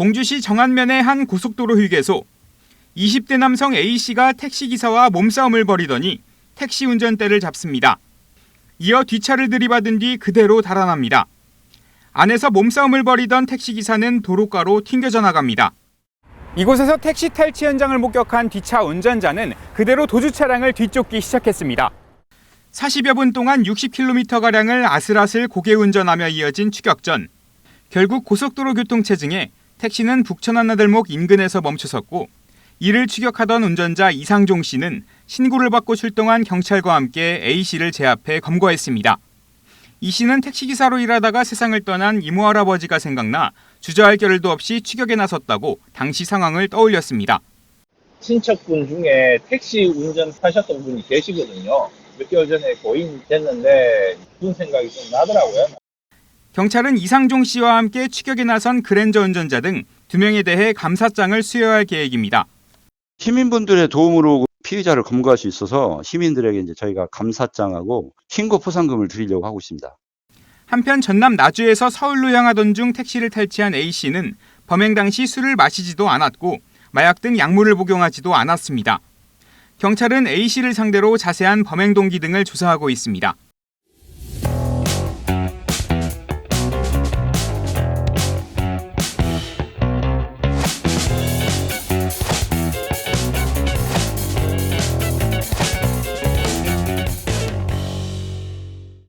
공주시 정안면의 한 고속도로 휴게소. 20대 남성 A씨가 택시기사와 몸싸움을 벌이더니 택시 운전대를 잡습니다. 이어 뒷차를 들이받은 뒤 그대로 달아납니다. 안에서 몸싸움을 벌이던 택시기사는 도로가로 튕겨져 나갑니다. 이곳에서 택시 탈취 현장을 목격한 뒷차 운전자는 그대로 도주 차량을 뒤쫓기 시작했습니다. 40여 분 동안 60km가량을 아슬아슬 고개 운전하며 이어진 추격전. 결국 고속도로 교통 체증에 택시는 북천안나들목 인근에서 멈춰섰고 이를 추격하던 운전자 이상종 씨는 신고를 받고 출동한 경찰과 함께 A 씨를 제압해 검거했습니다. 이 씨는 택시기사로 일하다가 세상을 떠난 이모 할아버지가 생각나 주저할 겨를도 없이 추격에 나섰다고 당시 상황을 떠올렸습니다. 친척분 중에 택시 운전하셨던 분이 계시거든요. 몇 개월 전에 고인 됐는데 그런 생각이 좀 나더라고요. 경찰은 이상종 씨와 함께 추격에 나선 그랜저 운전자 등두 명에 대해 감사장을 수여할 계획입니다. 시민분들의 도움으로 피의자를 검거할 수 있어서 시민들에게 이제 저희가 감사장하고 신고 포상금을 드리려고 하고 있습니다. 한편 전남 나주에서 서울로 향하던 중 택시를 탈취한 A 씨는 범행 당시 술을 마시지도 않았고 마약 등 약물을 복용하지도 않았습니다. 경찰은 A 씨를 상대로 자세한 범행 동기 등을 조사하고 있습니다.